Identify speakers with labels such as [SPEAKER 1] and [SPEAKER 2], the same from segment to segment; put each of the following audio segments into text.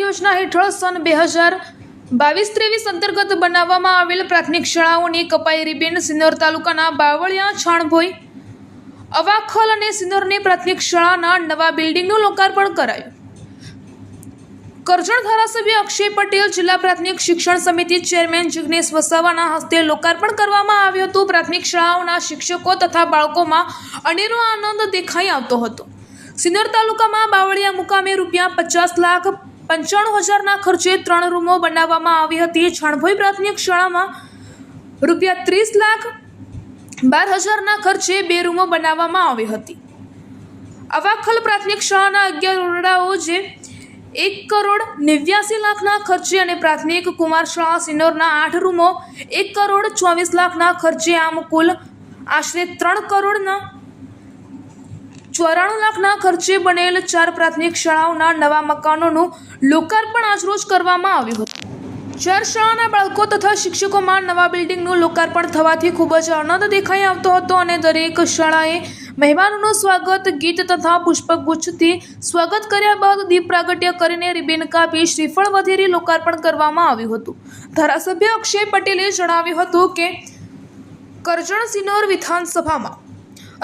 [SPEAKER 1] યોજના હેઠળ સન બે હજાર બાવીસ ત્રેવીસ અંતર્ગત બનાવવામાં આવેલ પ્રાથમિક શાળાઓની કપાઈ રિબીન સિન્નોર તાલુકાના બાવળિયા, છાણભોઈ, અવાખલ અને સિન્નોરની પ્રાથમિક શાળાના નવા બિલ્ડિંગનું લોકાર્પણ કરાયું. કરજણ ધારાસભ્ય અક્ષય પટેલ જિલ્લા પ્રાથમિક શિક્ષણ સમિતિ ચેરમેન જિગ્નેશ વસાવાના હસ્તે લોકાર્પણ કરવામાં આવ્યું હતું. પ્રાથમિક શાળાઓના શિક્ષકો તથા બાળકોમાં અનેરો આનંદ દેખાઈ આવતો હતો. સિન્નર તાલુકામાં બાવળિયા મુકામે રૂપિયા પચાસ લાખ પંચાણું હજારના ખર્ચે ત્રણ રૂમો બનાવવામાં આવી હતી. છાણભોઈ પ્રાથમિક શાળામાં રૂપિયા ત્રીસ લાખ બાર હજારના ખર્ચે બે રૂમો બનાવવામાં આવી હતી. અવાખલ પ્રાથમિક શાળાના અગિયાર ઓરડાઓ જે એક કરોડ નેવ્યાસી લાખના ખર્ચે અને પ્રાથમિક કુમાર શાળા સિનોરના આઠ રૂમો એક કરોડ ચોવીસ લાખના ખર્ચે આમ કુલ આશરે ત્રણ કરોડના ચોરાણું લાખના ખર્ચે બનેલ ચાર પ્રાથમિક શાળાઓના નવા મકાનોનું લોકાર્પણ આજરોજ કરવામાં આવ્યું હતું. ચાર શાળાના બાળકો તથા શિક્ષકોમાં નવા બિલ્ડિંગનું લોકાર્પણ થવાથી ખૂબ જ આનંદ દેખાઈ આવતો હતો અને દરેક શાળાએ મહેમાનોનું સ્વાગત, ગીત તથા પુષ્પગુચ્છથી સ્વાગત કર્યા બાદ દીપ પ્રાગટ્ય કરીને રિબેન કાપી શ્રીફળ વધેરી લોકાર્પણ કરવામાં આવ્યું હતું. ધારાસભ્ય અક્ષય પટેલે જણાવ્યું હતું કે કરજણ સિનોર વિધાનસભામાં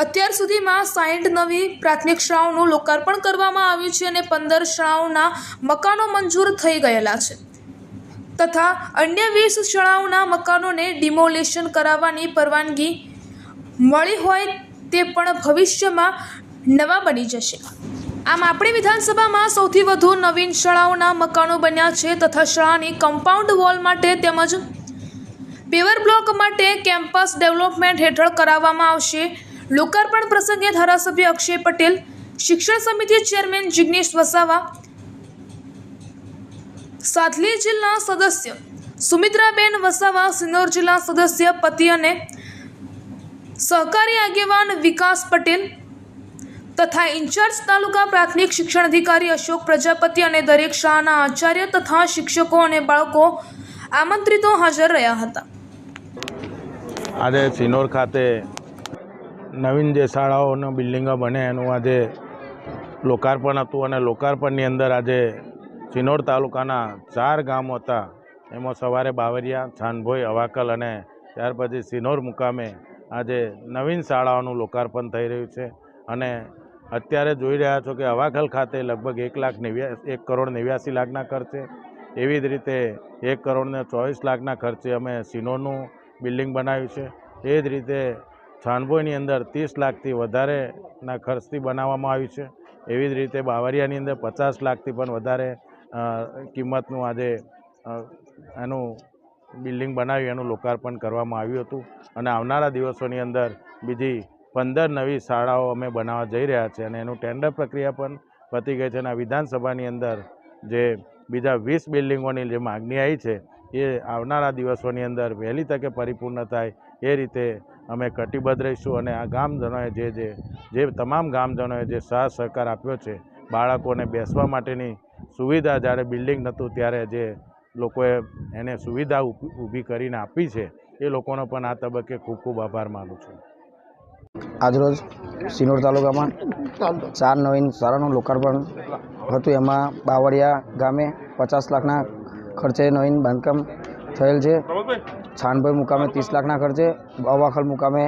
[SPEAKER 1] અત્યાર સુધીમાં સાઠ નવી પ્રાથમિક શાળાઓનું લોકાર્પણ કરવામાં આવ્યું છે અને પંદર શાળાઓના મકાનો મંજૂર થઈ ગયેલા છે. તથા અન્ય વીસ શાળાઓના મકાનોને ડિમોલેશન કરાવવાની પરવાનગી મળી હોય તે પણ ભવિષ્યમાં નવા બની જશે. આમ આપણી વિધાનસભામાં સૌથી વધુ નવીન શાળાઓના મકાનો બન્યા છે તથા શાળાની કમ્પાઉન્ડ વોલ માટે તેમજ પેવર બ્લોક માટે કેમ્પસ ડેવલપમેન્ટ હેઠળ કરાવવામાં આવશે. લોકાર્પણ પ્રસંગે ધારાસભ્ય અક્ષય પટેલ, શિક્ષણ સમિતિ ચેરમેન જિગ્નેશ વસાવા સાધલી જિલ્લા સદસ્ય સુમિત્રાબેન વસાવા સિન્નોર જિલ્લા સદસ્ય પતિ અને સહકારી આગેવાન વિકાસ પટેલ તથા ઇન્ચાર્જ તાલુકા પ્રાથમિક શિક્ષણ અધિકારી અશોક પ્રજાપતિ અને દરેક શાળાના આચાર્ય તથા શિક્ષકો અને બાળકો આમંત્રિતો હાજર રહ્યા હતા.
[SPEAKER 2] આજે સિનોર ખાતે નવીન જે શાળાઓનું બિલ્ડિંગો બને એનું આજે લોકાર્પણ હતું અને લોકાર્પણની અંદર આજે સિનોર તાલુકાના ચાર ગામો હતા. એમાં સવારે બાવરિયા, છાનભોઈ, અવાકલ અને ત્યાર પછી સિનોર મુકામે આજે નવીન શાળાઓનું લોકાર્પણ થઈ રહ્યું છે. અને અત્યારે જોઈ રહ્યા છો કે અવાકલ ખાતે લગભગ એક લાખ નેવ્યા, એક કરોડ નેવ્યાસી લાખના ખર્ચે. એવી જ રીતે એક કરોડને ચોવીસ લાખના ખર્ચે અમે સિનોરનું બિલ્ડિંગ બનાવ્યું છે. એ જ રીતે છાનભોઈની અંદર ત્રીસ લાખથી વધારેના ખર્ચથી બનાવવામાં આવ્યું છે. એવી જ રીતે બાવરિયાની અંદર પચાસ લાખથી પણ વધારે કિંમતનું આજે એનું બિલ્ડિંગ બનાવી એનું લોકાર્પણ કરવામાં આવ્યું હતું. અને આવનારા દિવસોની અંદર બીજી પંદર નવી શાળાઓ અમે બનાવવા જઈ રહ્યા છીએ અને એનું ટેન્ડર પ્રક્રિયા પણ પતી ગઈ છે અને વિધાનસભાની અંદર જે બીજા વીસ બિલ્ડિંગોની જે માગણી આવી છે, એ આવનારા દિવસોની અંદર વહેલી તકે પરિપૂર્ણ થાય એ રીતે અમે કટિબદ્ધ રહીશું અને આ ગામજનોએ જે જે જે તમામ ગામજનોએ જે સાથ સહકાર આપ્યો છે બાળકોને બેસવા માટેની સુવિધા જ્યારે બિલ્ડિંગ નહોતું ત્યારે જે લોકોએ એને સુવિધા ઊભી ઊભી કરીને આપી છે એ લોકોનો પણ આ તબક્કે ખૂબ ખૂબ આભાર માનું છું.
[SPEAKER 3] આજરોજ સિનોર તાલુકામાં ચાર નવીન શાળાનું લોકાર્પણ હતું. એમાં બાવળિયા ગામે પચાસ લાખના ખર્ચે નવીન બાંધકામ થયેલ છે. છાનભાઈ મુકામે ત્રીસ લાખના ખર્ચે અવાખલ મુકામે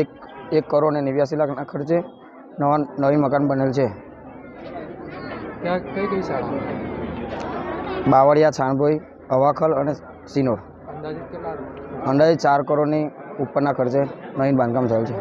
[SPEAKER 3] એક એક કરોડ અને નેવ્યાસી લાખના ખર્ચે નવા નવી મકાન બનેલ છે.
[SPEAKER 4] ત્યાં કઈ કઈ
[SPEAKER 3] બાવળિયા છાનભાઈ અવાખલ અને સિનોર.
[SPEAKER 4] અંદાજિત
[SPEAKER 3] અંદાજે ચાર કરોડની ઉપરના ખર્ચે નવીન બાંધકામ થયેલ છે.